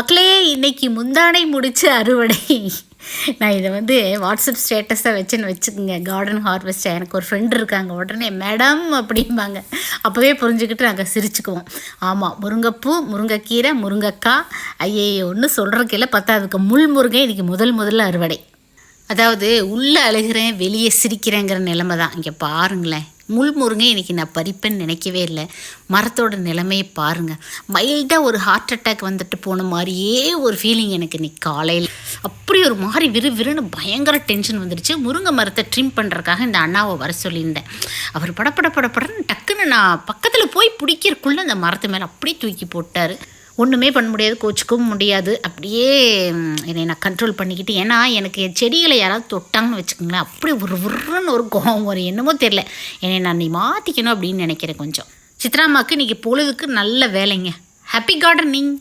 மக்களே இன்னைக்கு முந்தானை முடிச்சு அறுவடை. நான் இதை வந்து வாட்ஸ்அப் ஸ்டேட்டஸாக வச்சுன்னு வச்சுக்கோங்க. கார்டன் ஹார்வெஸ்ட்டாக எனக்கு ஒரு ஃப்ரெண்டு இருக்காங்க. உடனே மேடம் அப்படிம்பாங்க. அப்போவே புரிஞ்சுக்கிட்டு நாங்கள் சிரிச்சுக்குவோம். ஆமாம் முருங்கைப்பூ முருங்கைக்கீரை முருங்கைக்காய். ஐயே ஒன்று சொல்கிறக்கில்ல இல்லை. பத்தாதுக்கு முள் முருங்கை. இன்றைக்கி முதல் முதல்ல அறுவடை. அதாவது உள்ளே அழுகிறேன் வெளியே சிரிக்கிறேங்கிற நிலைமை தான். இங்கே பாருங்களேன். முள் முருங்கை இன்றைக்கி நான் பறிப்பேன்னு நினைக்கவே இல்லை. மரத்தோட நிலைமையை பாருங்கள் மைல்டாக ஒரு ஹார்ட் அட்டாக் வந்துட்டு போன மாதிரியே ஒரு ஃபீலிங் எனக்கு இன்றைக்கி காலையில். அப்படி ஒரு மாதிரி விறு விறுன்னு பயங்கர டென்ஷன் வந்துடுச்சு முருங்கை மரத்தை ட்ரிம் பண்ணுறக்காக இந்த அண்ணாவை வர சொல்லியிருந்தேன். அவர் படப்பட படப்படன்னு டக்குன்னு நான் பக்கத்தில் போய் பிடிக்கிறக்குள்ளே அந்த மரத்து மேலே அப்படியே தூக்கி போட்டார். ஒன்றுமே பண்ண முடியாது கோச்சிக்கவும் முடியாது. அப்படியே என்னை நான் கண்ட்ரோல் பண்ணிக்கிட்டு ஏன்னா எனக்கு என் செடிகளை யாராவது தொட்டாங்கன்னு வச்சுக்கோங்களேன் அப்படி ஒரு உருன்னு ஒரு கோவம் வரும். என்னமோ தெரில என்னை நான் நீ மாற்றிக்கணும் அப்படின்னு நினைக்கிறேன் கொஞ்சம். சித்ராமாவுக்கு இன்றைக்கி பொழுதுக்கு நல்ல வேலைங்க. Happy gardening